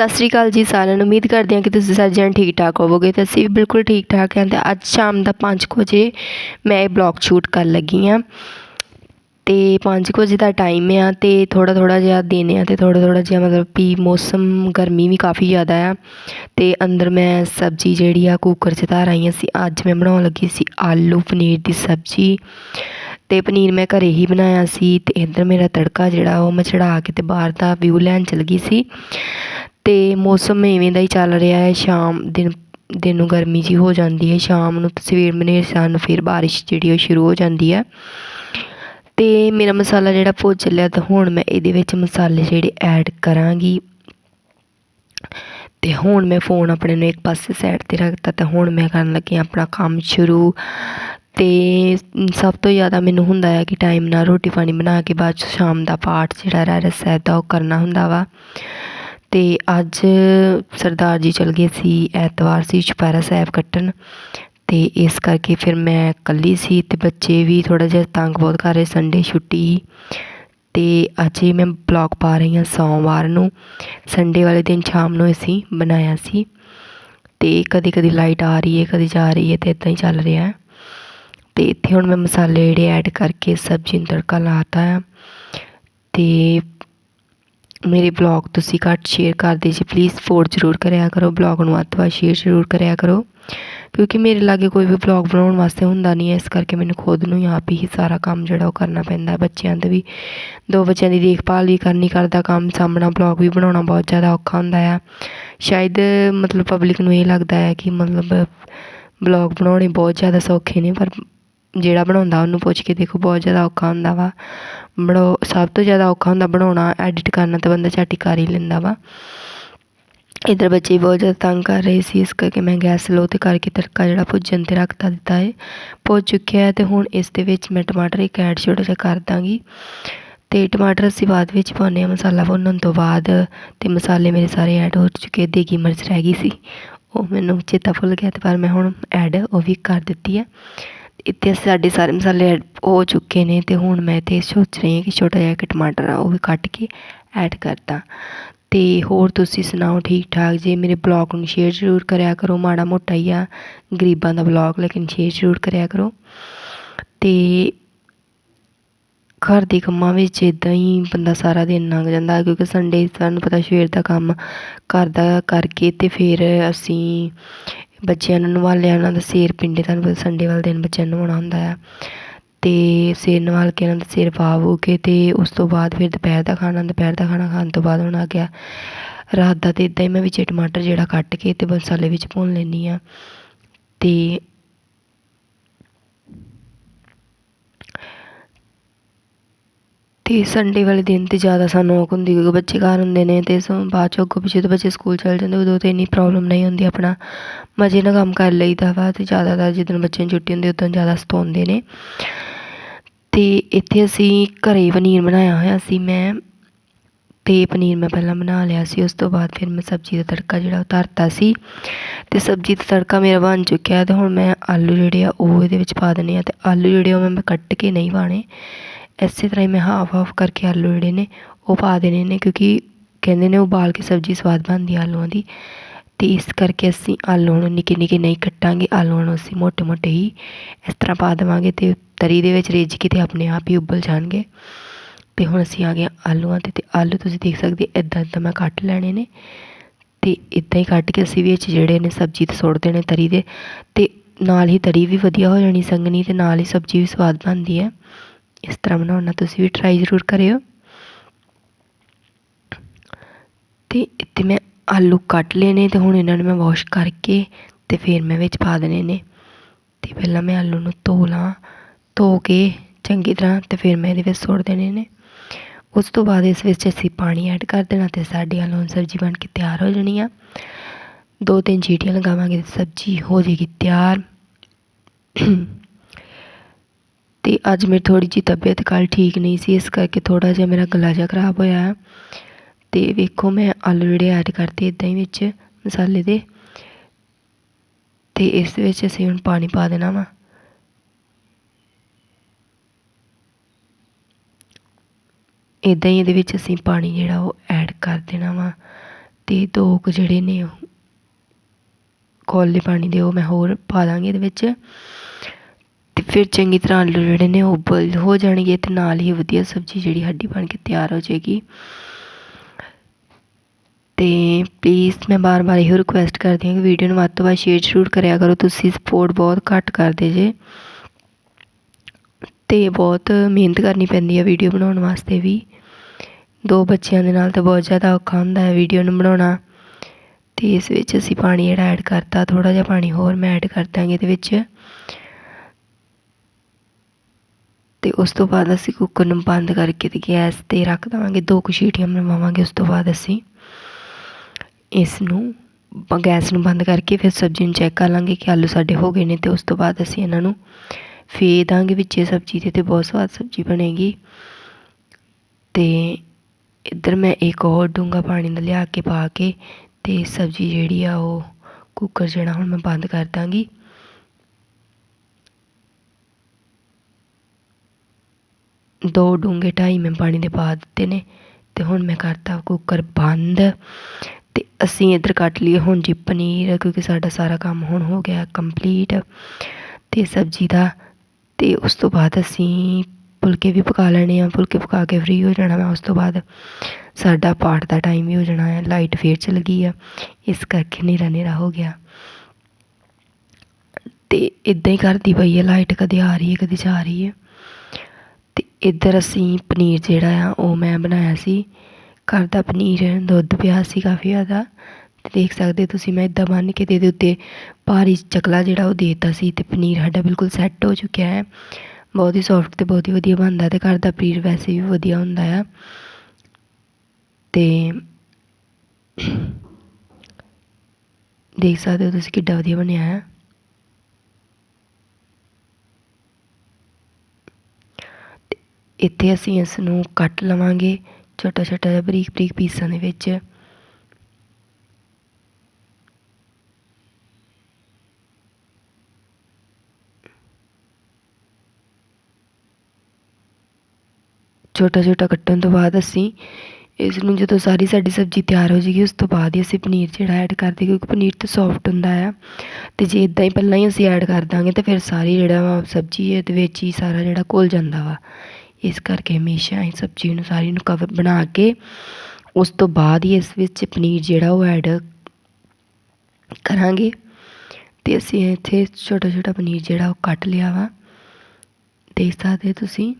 ਸਤਿ ਸ੍ਰੀ ਅਕਾਲ ਜੀ ਸਾਰਿਆਂ ਨੂੰ। ਉਮੀਦ ਕਰਦੇ ਹਾਂ ਕਿ ਤੁਸੀਂ ਸਾਰੇ ਜਣ ਠੀਕ ਠਾਕ ਹੋਵੋਗੇ ਤੇ ਅਸੀਂ ਵੀ ਬਿਲਕੁਲ ਠੀਕ ਠਾਕ ਹਾਂ ਤੇ ਅੱਜ ਸ਼ਾਮ ਦਾ 5 ਵਜੇ ਮੈਂ ਇਹ ਬਲੌਗ ਸ਼ੂਟ ਕਰਨ ਲੱਗੀ ਹਾਂ। ਤੇ 5 ਵਜੇ ਦਾ ਟਾਈਮ ਆ ਤੇ ਥੋੜਾ ਥੋੜਾ ਜਿਹਾ ਦਿਨ ਆ ਤੇ ਥੋੜਾ ਥੋੜਾ ਜਿਹਾ ਮਤਲਬ ਵੀ ਮੌਸਮ, ਗਰਮੀ ਵੀ ਕਾਫੀ ਜ਼ਿਆਦਾ ਆ। ਤੇ ਅੰਦਰ ਮੈਂ ਸਬਜ਼ੀ ਜਿਹੜੀ ਆ ਕੁੱਕਰ 'ਚ ਧਾਰ ਆਈਆਂ ਸੀ, ਅੱਜ ਮੈਂ ਬਣਾਉਣ ਲੱਗੀ ਸੀ ਆਲੂ ਪਨੀਰ ਦੀ ਸਬਜ਼ੀ। ਤੇ ਪਨੀਰ ਮੈਂ ਘਰੇ ਹੀ ਬਣਾਇਆ ਸੀ ਤੇ ਇੱਧਰ ਮੇਰਾ ਤੜਕਾ ਜਿਹੜਾ ਉਹ ਮੈਂ ਚੜਾ ਕੇ ਤੇ ਬਾਹਰ ਦਾ ਵਿਊ ਲੈਣ ਚਲ ਗਈ ਸੀ। ਅਤੇ ਮੌਸਮ ਇਵੇਂ ਦਾ ਹੀ ਚੱਲ ਰਿਹਾ ਹੈ, ਸ਼ਾਮ ਦਿਨ ਦਿਨ ਨੂੰ ਗਰਮੀ ਜਿਹੀ ਹੋ ਜਾਂਦੀ ਹੈ, ਸ਼ਾਮ ਨੂੰ ਤੇ ਸਵੇਰ ਮਨੇ ਸਾਨੂੰ ਫਿਰ ਬਾਰਿਸ਼ ਜਿਹੜੀ ਉਹ ਸ਼ੁਰੂ ਹੋ ਜਾਂਦੀ ਹੈ। ਅਤੇ ਮੇਰਾ ਮਸਾਲਾ ਜਿਹੜਾ ਭੁੱਜ ਚੱਲਿਆ ਤਾਂ ਹੁਣ ਮੈਂ ਇਹਦੇ ਵਿੱਚ ਮਸਾਲੇ ਜਿਹੜੇ ਐਡ ਕਰਾਂਗੀ। ਅਤੇ ਹੁਣ ਮੈਂ ਫੋਨ ਆਪਣੇ ਨੂੰ ਇੱਕ ਪਾਸੇ ਸਾਈਡ ਤੇ ਰੱਖਤਾ ਤੇ ਹੁਣ ਮੈਂ ਕਰਨ ਲੱਗੀ ਆਪਣਾ ਕੰਮ ਸ਼ੁਰੂ। ਅਤੇ ਸਭ ਤੋਂ ਜ਼ਿਆਦਾ ਮੈਨੂੰ ਹੁੰਦਾ ਹੈ ਕਿ ਟਾਈਮ ਨਾਲ ਰੋਟੀ ਪਾਣੀ ਬਣਾ ਕੇ ਬਾਅਦ 'ਚ ਸ਼ਾਮ ਦਾ ਪਾਠ ਜਿਹੜਾ ਰਹਿ ਰਸਾ ਦਾ ਉਹ ਕਰਨਾ ਹੁੰਦਾ ਵਾ। ਅਤੇ ਅੱਜ ਸਰਦਾਰ ਜੀ ਚਲ ਗਏ ਸੀ, ਐਤਵਾਰ ਸੀ ਛੁਪਹਿਰਾ ਸਾਹਿਬ ਕੱਟਣ। ਅਤੇ ਇਸ ਕਰਕੇ ਫਿਰ ਮੈਂ ਇਕੱਲੀ ਸੀ ਅਤੇ ਬੱਚੇ ਵੀ ਥੋੜ੍ਹਾ ਜਿਹਾ ਤੰਗ ਬਹੁਤ ਕਰ ਰਹੇ ਸੰਡੇ ਛੁੱਟੀ। ਅਤੇ ਅੱਜ ਹੀ ਮੈਂ ਬਲੌਗ ਪਾ ਰਹੀ ਹਾਂ ਸੋਮਵਾਰ ਨੂੰ। ਸੰਡੇ ਵਾਲੇ ਦਿਨ ਸ਼ਾਮ ਨੂੰ ਅਸੀਂ ਬਣਾਇਆ ਸੀ। ਅਤੇ ਕਦੇ ਕਦੇ ਲਾਈਟ ਆ ਰਹੀ ਹੈ, ਕਦੇ ਜਾ ਰਹੀ ਹੈ ਅਤੇ ਇਦਾਂ ਹੀ ਚੱਲ ਰਿਹਾ ਹੈ। ਤੇ ਇੱਥੇ ਹੁਣ ਮੈਂ ਮਸਾਲੇ ਜਿਹੜੇ ਐਡ ਕਰਕੇ ਸਬਜ਼ੀ ਨੂੰ ਤੜਕਾ ਲਾਤਾ ਆ ਅਤੇ ਮੇਰੇ ਬਲੌਗ ਤੁਸੀਂ ਘੱਟ ਸ਼ੇਅਰ ਕਰਦੇ ਜੀ ਪਲੀਜ਼ ਸਪੋਰਟ ਜ਼ਰੂਰ ਕਰਿਆ ਕਰੋ ਬਲੌਗ ਨੂੰ ਅੱਧ ਵੱਧ ਸ਼ੇਅਰ ਜ਼ਰੂਰ ਕਰਿਆ ਕਰੋ। ਕਿਉਂਕਿ ਮੇਰੇ ਲਾਗੇ ਕੋਈ ਵੀ ਬਲੌਗ ਬਣਾਉਣ ਵਾਸਤੇ ਹੁੰਦਾ ਨਹੀਂ ਹੈ ਇਸ ਕਰਕੇ ਮੈਨੂੰ ਖੁਦ ਨੂੰ ਆਪ ਹੀ ਸਾਰਾ ਕੰਮ ਜਿਹੜਾ ਉਹ ਕਰਨਾ ਪੈਂਦਾ, ਬੱਚਿਆਂ ਦਾ ਵੀ। ਦੋ ਬੱਚਿਆਂ ਦੀ ਦੇਖਭਾਲ ਵੀ ਕਰਨੀ ਕਰਦਾ ਕੰਮ ਸਾਹਮਣਾ ਬਲੌਗ ਵੀ ਬਣਾਉਣਾ ਬਹੁਤ ਜ਼ਿਆਦਾ ਔਖਾ ਹੁੰਦਾ ਆ। ਸ਼ਾਇਦ ਮਤਲਬ ਪਬਲਿਕ ਨੂੰ ਇਹ ਲੱਗਦਾ ਹੈ ਕਿ ਮਤਲਬ ਬਲੌਗ ਬਣਾਉਣੇ ਬਹੁਤ ਜ਼ਿਆਦਾ ਸੌਖੇ ਨੇ, ਪਰ ਜਿਹੜਾ ਬਣਾਉਂਦਾ, ਉਹਨੂੰ ਪੁੱਛ ਕੇ ਦੇਖੋ, ਬਹੁਤ ਜ਼ਿਆਦਾ ਔਖਾ ਹੁੰਦਾ ਵਾ। ਬਣਾਓ ਸਭ ਤੋਂ ਜ਼ਿਆਦਾ ਔਖਾ ਹੁੰਦਾ ਬਣਾਉਣਾ ਐਡਿਟ ਕਰਨਾ ਤਾਂ ਬੰਦਾ ਝੱਟ ਹੀ ਕਰ ਹੀ ਲੈਂਦਾ ਵਾ। ਇੱਧਰ ਬੱਚੇ ਬਹੁਤ ਜ਼ਿਆਦਾ ਤੰਗ ਕਰ ਰਹੇ ਸੀ, ਇਸ ਕਰਕੇ ਮੈਂ ਗੈਸ ਲੋ 'ਤੇ ਕਰਕੇ ਤੜਕਾ ਜਿਹੜਾ ਭੁੱਜਣ 'ਤੇ ਰੱਖਤਾ ਦਿੱਤਾ ਹੈ ਭੁੱਜ ਚੁੱਕਿਆ ਹੈ ਤੇ ਹੁਣ ਇਸ ਦੇ ਵਿੱਚ ਮੈਂ ਟਮਾਟਰ ਇੱਕ ਐਡ ਛੋਟਾ ਜਿਹਾ ਕਰ ਦਾਂਗੀ। ਤੇ ਟਮਾਟਰ ਅਸੀਂ ਬਾਅਦ ਵਿੱਚ ਪਾਉਂਦੇ ਹਾਂ, ਮਸਾਲਾ ਭੁੰਨਣ ਤੋਂ ਬਾਅਦ। ਤੇ ਮਸਾਲੇ ਮੇਰੇ ਸਾਰੇ ਐਡ ਹੋ ਚੁੱਕੇ ਦੇਗੀ ਮਿਰਚ ਰਹਿ ਗਈ ਸੀ। ਉਹ ਮੈਨੂੰ ਚੇਤਾ ਭੁੱਲ ਗਿਆ ਤੇ ਪਰ ਮੈਂ ਹੁਣ ਐਡ ਉਹ ਵੀ ਕਰ ਦਿੱਤੀ ਹੈ ਇੱਥੇ ਸਾਡੇ ਸਾਰੇ ਮਸਾਲੇ ਐਡ ਹੋ ਚੁੱਕੇ ਨੇ ਅਤੇ ਹੁਣ ਮੈਂ ਇੱਥੇ ਸੋਚ ਰਹੀ ਹਾਂ ਕਿ ਛੋਟਾ ਜਿਹਾ ਇੱਕ ਟਮਾਟਰ ਆ, ਉਹ ਵੀ ਕੱਟ ਕੇ ਐਡ ਕਰਦਾ। ਅਤੇ ਹੋਰ ਤੁਸੀਂ ਸੁਣਾਓ ਠੀਕ ਠਾਕ ਜੇ ਮੇਰੇ ਬਲੌਗ ਨੂੰ ਸ਼ੇਅਰ ਜ਼ਰੂਰ ਕਰਿਆ ਕਰੋ, ਮਾੜਾ ਮੋਟਾ ਹੀ ਆ, ਗਰੀਬਾਂ ਦਾ ਬਲੌਗ ਲੇਕਿਨ ਸ਼ੇਅਰ ਜ਼ਰੂਰ ਕਰਿਆ ਕਰੋ। ਅਤੇ ਘਰ ਦੇ ਕੰਮਾਂ ਵਿੱਚ ਇਦਾਂ ਹੀ ਬੰਦਾ ਸਾਰਾ ਦਿਨ ਲੰਘ ਜਾਂਦਾ, ਕਿਉਂਕਿ ਸੰਡੇ ਸਾਨੂੰ ਪਤਾ ਸਵੇਰ ਦਾ ਕੰਮ ਘਰ ਦਾ ਕਰਕੇ ਅਤੇ ਫਿਰ ਅਸੀਂ ਬੱਚਿਆਂ ਨੂੰ ਨਵਾਲਿਆ ਉਹਨਾਂ ਦਾ ਸਿਰ ਪਿੰਡੇ ਤੁਹਾਨੂੰ ਪਤਾ ਸੰਡੇ ਵਾਲੇ ਦਿਨ ਬੱਚਿਆਂ ਨੂੰ ਨਵਾਉਣਾ ਹੁੰਦਾ ਆ। ਅਤੇ ਸਿਰ ਨਵਾਲ ਕੇ ਉਹਨਾਂ ਦਾ ਸਿਰ ਪਾ ਵੂ ਕੇ ਅਤੇ ਉਸ ਤੋਂ ਬਾਅਦ ਫਿਰ ਦੁਪਹਿਰ ਦਾ ਖਾਣਾ, ਦੁਪਹਿਰ ਦਾ ਖਾਣਾ ਖਾਣ ਤੋਂ ਬਾਅਦ ਹੁਣ ਆ ਗਿਆ ਰਾਤ ਦਾ ਤੇ ਇੱਦਾਂ ਹੀ ਮੈਂ ਵਿੱਚ ਟਮਾਟਰ ਜਿਹੜਾ ਕੱਟ ਕੇ ਅਤੇ ਮਸਾਲੇ ਵਿੱਚ ਭੁੰਨ ਲੈਂਦੀ ਹਾਂ। ਅਤੇ ਅਤੇ ਸੰਡੇ ਵਾਲੇ ਦਿਨ ਤੇ ਜ਼ਿਆਦਾ ਸਾਨੂੰ ਔਖ ਹੁੰਦੀ ਕਿਉਂਕਿ ਬੱਚੇ ਘਰ ਹੁੰਦੇ ਨੇ ਅਤੇ ਤੇ ਬਾਅਦ ਚੋਂ ਅੱਗੋਂ ਪਿੱਛੇ ਤੋਂ ਬੱਚੇ ਸਕੂਲ ਚਲ ਜਾਂਦੇ ਉਦੋਂ ਤਾਂ ਇੰਨੀ ਪ੍ਰੋਬਲਮ ਨਹੀਂ ਹੁੰਦੀ ਆਪਣਾ। ਮਜ਼ੇ ਨਾਲ ਕੰਮ ਕਰ ਲਈਦਾ ਵਾ ਅਤੇ ਜ਼ਿਆਦਾਤਰ ਜਿੱਦਣ ਬੱਚਿਆਂ ਨੂੰ ਛੁੱਟੀ ਹੁੰਦੀ ਉਦੋਂ ਜ਼ਿਆਦਾ ਸਤਾਉਂਦੇ ਨੇ। ਅਤੇ ਇੱਥੇ ਅਸੀਂ ਘਰੇ ਪਨੀਰ ਬਣਾਇਆ ਹੋਇਆ ਸੀ ਮੈਂ ਤੇ ਪਨੀਰ ਮੈਂ ਪਹਿਲਾਂ ਬਣਾ ਲਿਆ ਸੀ, ਉਸ ਤੋਂ ਬਾਅਦ ਫਿਰ ਮੈਂ ਸਬਜ਼ੀ ਦਾ ਤੜਕਾ ਜਿਹੜਾ ਉਹ ਧਰਤਾ ਸੀ। ਤੇ ਸਬਜ਼ੀ ਦਾ ਤੜਕਾ ਮੇਰਾ ਬਣ ਚੁੱਕਿਆ ਤੇ ਹੁਣ ਮੈਂ ਆਲੂ ਜਿਹੜੇ ਆ ਉਹ ਇਹਦੇ ਵਿੱਚ ਪਾ ਦੇਣੇ ਆ ਤੇ ਆਲੂ ਜਿਹੜੇ ਉਹ ਮੈਂ ਕੱਟ ਕੇ ਨਹੀਂ ਪਾਣੇ ਇਸੇ ਤਰ੍ਹਾਂ ਹੀ ਮੈਂ ਹਾਫ ਹਾਫ ਕਰਕੇ ਆਲੂ ਜਿਹੜੇ ਨੇ ਉਹ ਪਾ ਦੇਣੇ ਨੇ ਕਿਉਂਕਿ ਕਹਿੰਦੇ ਨੇ ਉਬਾਲ ਕੇ ਸਬਜ਼ੀ ਸਵਾਦ ਬਣਦੀ ਆਲੂਆਂ ਦੀ ਅਤੇ ਇਸ ਕਰਕੇ ਅਸੀਂ ਆਲੂ ਨੂੰ ਨਿੱਕੇ ਨਿੱਕੇ ਨਹੀਂ ਕੱਟਾਂਗੇ ਆਲੂ ਨੂੰ ਅਸੀਂ ਮੋਟੇ ਮੋਟੇ ਹੀ ਇਸ ਤਰ੍ਹਾਂ ਪਾ ਦੇਵਾਂਗੇ ਅਤੇ ਤਰੀ ਦੇ ਵਿੱਚ ਰਿੱਝ ਕੇ ਤੇ ਆਪਣੇ ਆਪ ਹੀ ਉਬਲ ਜਾਣਗੇ। ਅਤੇ ਹੁਣ ਅਸੀਂ ਆ ਗਏ ਆਲੂਆਂ ਤੇ ਤੇ ਆਲੂ ਤੁਸੀਂ ਦੇਖ ਸਕਦੇ ਇਦਾਂ ਇਦਾਂ ਮੈਂ ਕੱਟ ਲੈਣੇ ਨੇ ਤੇ ਇਦਾਂ ਹੀ ਕੱਟ ਕੇ ਅਸੀਂ ਵਿੱਚ ਜਿਹੜੇ ਨੇ ਸਬਜ਼ੀ ਤੇ ਸੁੱਟ ਦੇਣੇ ਤਰੀ ਦੇ ਤੇ ਨਾਲ ਹੀ ਤਰੀ ਵੀ ਵਧੀਆ ਹੋ ਜਾਣੀ ਸੰਗਣੀ ਤੇ ਨਾਲ ਹੀ ਸਬਜ਼ੀ ਵੀ ਸਵਾਦ ਬਣਦੀ ਹੈ। ਇਸ ਤਰ੍ਹਾਂ ਬਣਾਉਣਾ ਤੁਸੀਂ ਵੀ ਟਰਾਈ ਜ਼ਰੂਰ ਕਰਿਓ। ਤੇ ਇੱਥੇ ਮੈਂ ਆਲੂ ਕੱਟ ਲਏ ਨੇ ਤੇ ਹੁਣ ਇਹਨਾਂ ਨੂੰ ਮੈਂ ਵਾਸ਼ ਕਰਕੇ ਤੇ ਫਿਰ ਮੈਂ ਵਿੱਚ ਪਾ ਦੇਣੇ ਨੇ। ਤੇ ਪਹਿਲਾਂ ਮੈਂ ਆਲੂ ਨੂੰ ਧੋ ਲਾਂ, ਧੋ ਕੇ ਚੰਗੀ ਤਰ੍ਹਾਂ ਤੇ ਫਿਰ ਮੈਂ ਇਹਦੇ ਵਿੱਚ ਸੁੱਟ ਦੇਣੇ ਨੇ। ਉਸ ਤੋਂ ਬਾਅਦ ਇਸ ਵਿੱਚ ਅਸੀਂ ਪਾਣੀ ਐਡ ਕਰ ਦੇਣਾ ਤੇ ਸਾਡੀ ਆਲੂ ਸਬਜ਼ੀ ਬਣ ਕੇ ਤਿਆਰ ਹੋ ਜਾਣੀ ਆ ਦੋ ਤਿੰਨ ਚੀਟੀਆਂ ਲਗਾਵਾਂਗੇ ਤੇ ਸਬਜ਼ੀ ਹੋ ਜਾਏਗੀ ਤਿਆਰ। ਅਤੇ ਅੱਜ ਮੇਰੀ ਥੋੜ੍ਹੀ ਜਿਹੀ ਤਬੀਅਤ ਕੱਲ੍ਹ ਠੀਕ ਨਹੀਂ ਸੀ, ਇਸ ਕਰਕੇ ਥੋੜ੍ਹਾ ਜਿਹਾ ਮੇਰਾ ਗਲਾ ਜਿਹਾ ਖਰਾਬ ਹੋਇਆ ਅਤੇ ਵੇਖੋ ਮੈਂ ਆਲੂ ਜਿਹੜੇ ਐਡ ਕਰਤੇ ਇੱਦਾਂ ਹੀ ਵਿੱਚ ਮਸਾਲੇ ਦੇ। ਅਤੇ ਇਸ ਵਿੱਚ ਅਸੀਂ ਹੁਣ ਪਾਣੀ ਪਾ ਦੇਣਾ ਵਾ। ਇਦਾਂ ਹੀ ਇਹਦੇ ਵਿੱਚ ਅਸੀਂ ਪਾਣੀ ਜਿਹੜਾ ਉਹ ਐਡ ਕਰ ਦੇਣਾ ਵਾ। ਤੇ ਦੋ ਕੁ ਜਿਹੜੇ ਨੇ ਉਹ ਕੋਲੇ ਪਾਣੀ ਦੇ ਉਹ ਮੈਂ ਹੋਰ ਪਾ ਦਾਂਗੀ ਇਹਦੇ ਵਿੱਚ। ਫਿਰ ਚੰਗੀ ਤਰ੍ਹਾਂ ਆਲੂ ਜਿਹੜੇ ਨੇ ਉਹ ਬੋਇਲ ਹੋ ਜਾਣਗੇ ਅਤੇ ਨਾਲ ਹੀ ਵਧੀਆ ਸਬਜ਼ੀ ਜਿਹੜੀ ਹੱਡੀ ਬਣ ਕੇ ਤਿਆਰ ਹੋ ਜਾਏਗੀ। ਤੇ ਪਲੀਜ਼ ਮੈਂ ਬਾਰ-ਬਾਰ ਇਹੋ ਰਿਕੁਐਸਟ ਕਰਦੀ ਹਾਂ ਕਿ ਵੀਡੀਓ ਨੂੰ ਵੱਧ ਤੋਂ ਵੱਧ ਸ਼ੇਅਰ ਜ਼ਰੂਰ ਕਰਿਆ ਕਰੋ, ਤੁਸੀਂ ਸਪੋਰਟ ਬਹੁਤ ਘੱਟ ਕਰਦੇ ਜੇ। ਤੇ ਬਹੁਤ ਮਿਹਨਤ ਕਰਨੀ ਪੈਂਦੀ ਹੈ ਵੀਡੀਓ ਬਣਾਉਣ ਵਾਸਤੇ ਵੀ। ਦੋ ਬੱਚਿਆਂ ਦੇ ਨਾਲ ਤਾਂ ਬਹੁਤ ਜ਼ਿਆਦਾ ਔਖਾ ਹੁੰਦਾ ਹੈ ਵੀਡੀਓ ਨੂੰ ਬਣਾਉਣਾ। ਤੇ ਇਸ ਵਿੱਚ ਅਸੀਂ ਪਾਣੀ ਜਿਹੜਾ ਐਡ ਕਰਤਾ ਥੋੜਾ ਜਿਹਾ ਪਾਣੀ ਹੋਰ ਮੈਂ ਐਡ ਕਰ ਦਾਂਗੇ ਇਹਦੇ ਵਿੱਚ। ਤੇ ਉਸ ਤੋਂ ਬਾਅਦ ਅਸੀਂ ਕੁੱਕਰ ਨੂੰ ਬੰਦ ਕਰਕੇ ਤੇ ਗੈਸ ਤੇ ਰੱਖ ਦਵਾਂਗੇ, ਦੋ ਕੁ ਸੀਟੀਆਂ ਮਰਵਾਵਾਂਗੇ ਉਸ ਤੋਂ ਬਾਅਦ ਅਸੀਂ ਇਸ ਨੂੰ ਗੈਸ ਨੂੰ ਬੰਦ ਕਰਕੇ ਫਿਰ ਸਬਜ਼ੀ ਨੂੰ ਚੈੱਕ ਕਰ ਲਾਂਗੇ ਕਿ ਆਲੂ ਸਾਡੇ ਹੋ ਗਏ ਨੇ ਤੇ ਉਸ ਤੋਂ ਬਾਅਦ ਅਸੀਂ ਇਹਨਾਂ ਨੂੰ ਫੇ ਦਾਂਗੇ ਵਿੱਚੇ ਸਬਜ਼ੀ ਦੇ ਤੇ ਬਹੁਤ ਸਵਾਦ ਸਬਜ਼ੀ ਬਣੇਗੀ। ਤੇ ਇੱਧਰ ਮੈਂ ਇੱਕ ਹੋਰ ਡੂੰਗਾ ਪਾਣੀ ਦਾ ਲਿਆ ਕੇ ਪਾ ਕੇ ਤੇ ਸਬਜ਼ੀ ਜਿਹੜੀ ਆ ਉਹ ਕੁੱਕਰ ਜਿਹੜਾ ਹੁਣ ਮੈਂ ਬੰਦ ਕਰ ਦਾਂਗੀ। ਦੋ ਡੂੰਘੇ ਢਾਈ ਮੈਂ ਪਾਣੀ ਦੇ ਪਾ ਦਿੱਤੇ ਨੇ ਅਤੇ ਹੁਣ ਮੈਂ ਕਰਤਾ ਕੁੱਕਰ ਬੰਦ ਅਤੇ ਅਸੀਂ ਇੱਧਰ ਕੱਟ ਲਈਏ ਹੁਣ ਜੀ ਪਨੀਰ, ਕਿਉਂਕਿ ਸਾਡਾ ਸਾਰਾ ਕੰਮ ਹੁਣ ਹੋ ਗਿਆ ਕੰਪਲੀਟ ਅਤੇ ਸਬਜ਼ੀ ਦਾ ਅਤੇ ਉਸ ਤੋਂ ਬਾਅਦ ਅਸੀਂ ਫੁਲਕੇ ਵੀ ਪਕਾ ਲੈਣੇ ਆ, ਫੁਲਕੇ ਪਕਾ ਕੇ ਫ੍ਰੀ ਹੋ ਜਾਣਾ ਮੈਂ ਉਸ ਤੋਂ ਬਾਅਦ। ਸਾਡਾ ਪਾਠ ਦਾ ਟਾਈਮ ਵੀ ਹੋ ਜਾਣਾ ਹੈ ਲਾਈਟ ਫੇਰ ਚਲ ਗਈ ਆ, ਇਸ ਕਰਕੇ ਹਨੇਰਾ ਹਨੇਰਾ ਹੋ ਗਿਆ। ਤੇ ਇਦਾਂ ਹੀ ਕਰਦੀ ਪਈ ਹੈ ਲਾਈਟ ਕਦੇ ਆ ਰਹੀ ਹੈ, ਕਦੇ ਜਾ ਰਹੀ ਹੈ। ਅਤੇ ਇੱਧਰ ਅਸੀਂ ਪਨੀਰ ਜਿਹੜਾ ਆ, ਉਹ ਮੈਂ ਬਣਾਇਆ ਸੀ। ਘਰ ਦਾ ਪਨੀਰ, ਦੁੱਧ ਪਿਆ ਸੀ ਕਾਫੀ ਜ਼ਿਆਦਾ। ਅਤੇ ਦੇਖ ਸਕਦੇ ਤੁਸੀਂ, ਮੈਂ ਇੱਦਾਂ ਬੰਨ੍ਹ ਕੇ ਅਤੇ ਇਹਦੇ ਉੱਤੇ ਭਾਰੀ ਚਕਲਾ ਜਿਹੜਾ ਉਹ ਦੇਤਾ ਸੀ ਅਤੇ ਪਨੀਰ ਸਾਡਾ ਬਿਲਕੁਲ ਸੈੱਟ ਹੋ ਚੁੱਕਿਆ ਹੈ। ਬਹੁਤ ਹੀ ਸੋਫਟ ਅਤੇ ਬਹੁਤ ਹੀ ਵਧੀਆ ਬਣਦਾ ਅਤੇ ਘਰ ਦਾ ਪਨੀਰ ਵੈਸੇ ਵੀ ਵਧੀਆ ਹੁੰਦਾ ਆ। ਅਤੇ ਦੇਖ ਸਕਦੇ ਹੋ ਤੁਸੀਂ ਕਿੱਡਾ ਵਧੀਆ ਬਣਿਆ ਹੈ। ਇੱਥੇ ਅਸੀਂ ਇਸ ਨੂੰ ਕੱਟ ਲਵਾਂਗੇ ਛੋਟਾ ਛੋਟਾ ਜਿਹਾ ਬਰੀਕ ਬਰੀਕ ਪੀਸਾਂ ਦੇ ਵਿੱਚ। ਛੋਟਾ ਛੋਟਾ ਕੱਟਣ ਤੋਂ ਬਾਅਦ ਅਸੀਂ ਇਸ ਨੂੰ ਜਦੋਂ ਸਾਰੀ ਸਾਡੀ ਸਬਜ਼ੀ ਤਿਆਰ ਹੋ ਜਾਏਗੀ ਉਸ ਤੋਂ ਬਾਅਦ ਹੀ ਅਸੀਂ ਪਨੀਰ ਜਿਹੜਾ ਐਡ ਕਰਦੇ ਕਿਉਂਕਿ ਪਨੀਰ ਤਾਂ ਸੌਫਟ ਹੁੰਦਾ ਆ। ਤੇ ਜੇ ਇਦਾਂ ਹੀ ਪਹਿਲਾਂ ਹੀ ਅਸੀਂ ਐਡ ਕਰ ਦਾਂਗੇ, ਤਾਂ ਫਿਰ ਸਾਰੀ ਜਿਹੜਾ ਵਾ ਸਬਜ਼ੀ ਇਹਦੇ ਵਿੱਚ ਹੀ ਸਾਰਾ ਜਿਹੜਾ ਘੁਲ ਜਾਂਦਾ ਵਾ। ਇਸ ਕਰਕੇ ਹਮੇਸ਼ਾ ਹੀ ਸਬਜ਼ੀ ਨੂੰ ਸਾਰੀ ਨੂੰ ਕਵਰ ਬਣਾ ਕੇ ਉਸ ਤੋਂ ਬਾਅਦ ਹੀ ਇਸ ਵਿੱਚ ਪਨੀਰ ਜਿਹੜਾ ਉਹ ਐਡ ਕਰਾਂਗੇ। ਤੇ ਅਸੀਂ ਇੱਥੇ ਛੋਟਾ ਛੋਟਾ ਪਨੀਰ ਜਿਹੜਾ ਉਹ ਕੱਟ ਲਿਆ ਵਾ। ਦੇਖ ਸਕਦੇ ਤੁਸੀਂ।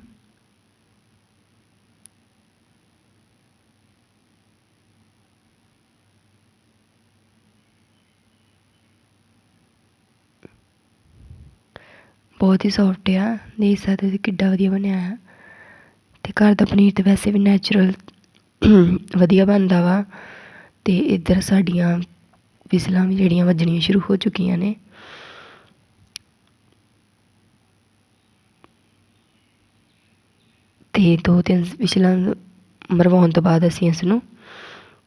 ਬਹੁਤ ਹੀ ਸੌਫਟ ਆ। ਦੇਖ ਸਕਦੇ ਤੁਸੀਂ ਕਿੱਡਾ ਵਧੀਆ ਬਣਿਆ ਆ। ਅਤੇ ਘਰ ਦਾ ਪਨੀਰ ਤਾਂ ਵੈਸੇ ਵੀ ਨੈਚੁਰਲ ਵਧੀਆ ਬਣਦਾ ਵਾ। ਅਤੇ ਇੱਧਰ ਸਾਡੀਆਂ ਵਿਸਲਾਂ ਵੀ ਜਿਹੜੀਆਂ ਵੱਜਣੀਆਂ ਸ਼ੁਰੂ ਹੋ ਚੁੱਕੀਆਂ ਨੇ। ਤੇ ਦੋ ਤਿੰਨ ਵਿਸਲਾਂ ਮਰਵਾਉਣ ਤੋਂ ਬਾਅਦ ਅਸੀਂ ਇਸ ਨੂੰ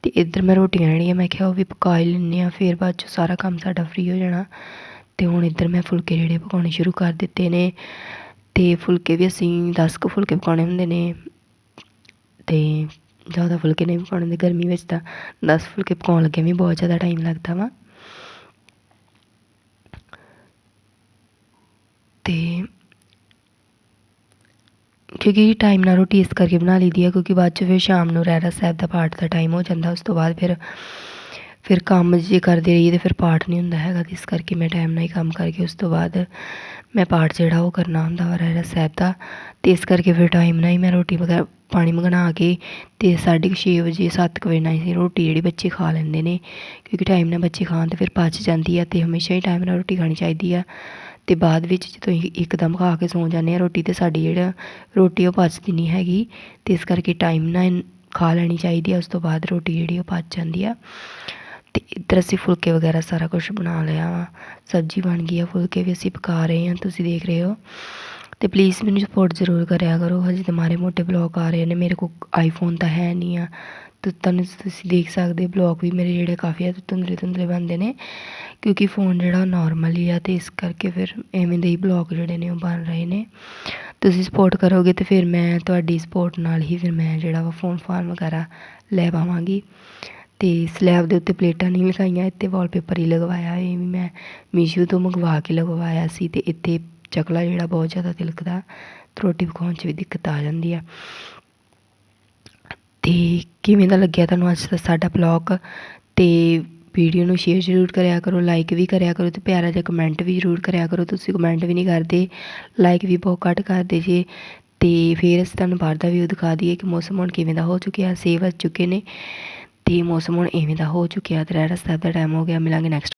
ਤੇ ਇੱਧਰ ਮੈਂ ਰੋਟੀਆਂ ਜਿਹੜੀਆਂ ਮੈਂ ਕਿਹਾ ਉਹ ਵੀ ਪਕਾ ਹੀ ਲੈਂਦੇ ਆ ਫਿਰ ਬਾਅਦ ਚ ਸਾਰਾ ਕੰਮ ਸਾਡਾ ਫ੍ਰੀ ਹੋ ਜਾਣਾ। ਤੇ ਹੁਣ ਇੱਧਰ ਮੈਂ ਫੁਲਕੇ ਜਿਹੜੇ ਪਕਾਉਣੇ ਸ਼ੁਰੂ ਕਰ ਦਿੱਤੇ ਨੇ। ਅਤੇ ਫੁਲਕੇ ਵੀ ਅਸੀਂ ਦਸ ਕੁ ਫੁਲਕੇ ਪਕਾਉਣੇ ਹੁੰਦੇ ਨੇ ਅਤੇ ਜ਼ਿਆਦਾ ਫੁਲਕੇ ਨਹੀਂ ਪਕਾਉਣੇ ਹੁੰਦੇ ਗਰਮੀ ਵਿੱਚ ਤਾਂ ਦਸ ਫੁਲਕੇ ਪਕਾਉਣ ਲੱਗਿਆਂ ਵੀ ਬਹੁਤ ਜ਼ਿਆਦਾ ਟਾਈਮ ਲੱਗਦਾ ਵਾ। ਅਤੇ ਕਿਉਂਕਿ ਟਾਈਮ ਨਾਲ ਰੋਟੀ ਇਸ ਕਰਕੇ ਬਣਾ ਲਈਦੀ ਆ ਕਿਉਂਕਿ ਬਾਅਦ ਚ ਫਿਰ ਸ਼ਾਮ ਨੂੰ ਰਹਿਰਾਸ ਸਾਹਿਬ ਦਾ ਪਾਠ ਦਾ ਟਾਈਮ ਹੋ ਜਾਂਦਾ, ਉਸ ਤੋਂ ਬਾਅਦ ਫਿਰ ਫਿਰ ਕੰਮ ਜੇ ਕਰਦੇ ਰਹੀਏ ਤਾਂ ਫਿਰ ਪਾਠ ਨਹੀਂ ਹੁੰਦਾ ਹੈਗਾ ਇਸ ਕਰਕੇ ਮੈਂ ਟਾਈਮ ਨਾਲ ਹੀ ਕੰਮ ਕਰਕੇ ਉਸ ਤੋਂ ਬਾਅਦ ਮੈਂ ਪਾਠ ਜਿਹੜਾ ਉਹ ਕਰਨਾ ਹੁੰਦਾ ਵਾ ਰਹਿਰਾਸ ਸਾਹਿਬ ਦਾ ਅਤੇ ਇਸ ਕਰਕੇ ਫਿਰ ਟਾਈਮ ਨਾਲ ਹੀ ਮੈਂ ਰੋਟੀ ਵਗੈਰਾ ਪਾਣੀ ਮੰਗਣਾ ਕੇ ਅਤੇ ਸਾਢੇ ਕੁ ਛੇ ਵਜੇ, ਸੱਤ ਕੁ ਵਜੇ ਨਾਲ ਹੀ ਰੋਟੀ ਜਿਹੜੀ ਬੱਚੇ ਖਾ ਲੈਂਦੇ ਨੇ, ਕਿਉਂਕਿ ਟਾਈਮ ਨਾਲ ਬੱਚੇ ਖਾਣ ਤਾਂ ਫਿਰ ਪਚ ਜਾਂਦੀ ਆ ਅਤੇ ਹਮੇਸ਼ਾ ਹੀ ਟਾਈਮ ਨਾਲ ਰੋਟੀ ਖਾਣੀ ਚਾਹੀਦੀ ਆ। ਅਤੇ ਬਾਅਦ ਵਿੱਚ ਜਦੋਂ ਅਸੀਂ ਇੱਕਦਮ ਖਾ ਕੇ ਸੌਂ ਜਾਂਦੇ ਹਾਂ ਰੋਟੀ ਤਾਂ ਸਾਡੀ ਜਿਹੜਾ ਰੋਟੀ ਉਹ ਪਚਦੀ ਨਹੀਂ ਹੈਗੀ ਅਤੇ ਇਸ ਕਰਕੇ ਟਾਈਮ ਨਾਲ ਖਾ ਲੈਣੀ ਚਾਹੀਦੀ ਆ, ਉਸ ਤੋਂ ਬਾਅਦ ਰੋਟੀ ਜਿਹੜੀ ਉਹ ਪਚ ਜਾਂਦੀ ਆ। ਅਤੇ ਇੱਧਰ ਅਸੀਂ ਫੁਲਕੇ ਵਗੈਰਾ ਸਾਰਾ ਕੁਛ ਬਣਾ ਲਿਆ ਵਾ। ਸਬਜ਼ੀ ਬਣ ਗਈ ਆ, ਫੁਲਕੇ ਵੀ ਅਸੀਂ ਪਕਾ ਰਹੇ ਹਾਂ, ਤੁਸੀਂ ਦੇਖ ਰਹੇ ਹੋ। ਅਤੇ ਪਲੀਜ਼ ਮੈਨੂੰ ਸਪੋਰਟ ਜ਼ਰੂਰ ਕਰਿਆ ਕਰੋ, ਹਜੇ ਤਾਂ ਮਾਰੇ ਮੋਟੇ ਬਲੌਗ ਆ ਰਹੇ ਨੇ, ਮੇਰੇ ਕੋਲ ਆਈਫੋਨ ਤਾਂ ਹੈ ਨਹੀਂ ਆ। ਤੇ ਤੁਹਾਨੂੰ ਤੁਸੀਂ ਦੇਖ ਸਕਦੇ ਬਲੌਗ ਵੀ ਮੇਰੇ ਜਿਹੜੇ ਕਾਫੀ ਹੱਦ ਧੁੰਦਲੇ ਧੁੰਦਲੇ ਬਣਦੇ ਨੇ, ਕਿਉਂਕਿ ਫੋਨ ਜਿਹੜਾ ਨਾਰਮਲ ਹੀ ਆ ਤੇ ਇਸ ਕਰਕੇ ਫਿਰ ਐਵੇਂ ਦੇ ਹੀ ਬਲੌਗ ਜਿਹੜੇ ਨੇ ਉਹ ਬਣ ਰਹੇ ਨੇ। ਤੁਸੀਂ ਸਪੋਰਟ ਕਰੋਗੇ ਤੇ ਫਿਰ ਮੈਂ ਤੁਹਾਡੀ ਸਪੋਰਟ ਨਾਲ ਹੀ ਫਿਰ ਮੈਂ ਜਿਹੜਾ ਵਾ ਫੋਨ ਫਾਰਮ ਵਗੈਰਾ ਲੈ ਪਾਵਾਂਗੀ। ਅਤੇ ਸਲੈਬ ਦੇ ਉੱਤੇ ਪਲੇਟਾਂ ਨਹੀਂ ਲਗਾਈਆਂ ਇੱਥੇ ਵਾਲਪੇਪਰ ਹੀ ਲਗਵਾਇਆ ਇਹ ਵੀ ਮੈਂ। ਮੀਸ਼ੋ ਤੋਂ ਮੰਗਵਾ ਕੇ ਲਗਵਾਇਆ ਸੀ ਅਤੇ ਇੱਥੇ ਚਕਲਾ ਜਿਹੜਾ ਬਹੁਤ ਜ਼ਿਆਦਾ ਤਿਲਕਦਾ ਅਤੇ ਰੋਟੀ ਪਕਾਉਣ 'ਚ ਵੀ ਦਿੱਕਤ ਆ ਜਾਂਦੀ ਆ। ਅਤੇ ਕਿਵੇਂ ਦਾ ਲੱਗਿਆ ਤੁਹਾਨੂੰ ਅੱਜ ਦਾ ਸਾਡਾ ਬਲੌਗ ਅਤੇ ਵੀਡੀਓ ਨੂੰ ਸ਼ੇਅਰ ਜ਼ਰੂਰ ਕਰਿਆ ਕਰੋ ਲਾਈਕ ਵੀ ਕਰਿਆ ਕਰੋ ਤੇ ਪਿਆਰਾ ਜਿਹਾ ਕਮੈਂਟ ਵੀ ਜ਼ਰੂਰ ਕਰਿਆ ਕਰੋ। ਤੁਸੀਂ ਕਮੈਂਟ ਵੀ ਨਹੀਂ ਕਰਦੇ ਲਾਈਕ ਵੀ ਬਹੁਤ ਘੱਟ ਕਰਦੇ ਜੇ। ਤੇ ਫਿਰ ਅਸੀਂ ਤੁਹਾਨੂੰ ਬਾਹਰ ਦਾ ਵੀ ਦਿਖਾ ਦਈਏ ਕਿ ਮੌਸਮ ਹੁਣ ਕਿਵੇਂ ਦਾ ਹੋ ਚੁੱਕਿਆ ਛੇ ਵੱਜ ਚੁੱਕੇ ਨੇ। ਤੇ ਮੌਸਮ ਹੁਣ ਇਵੇਂ ਦਾ ਹੋ ਚੁੱਕਿਆ ਤੇ ਰਹਿ ਰਸਤਾ ਦਾ ਟਾਈਮ ਹੋ ਗਿਆ ਮਿਲਾਂਗੇ ਨੈਕਸਟ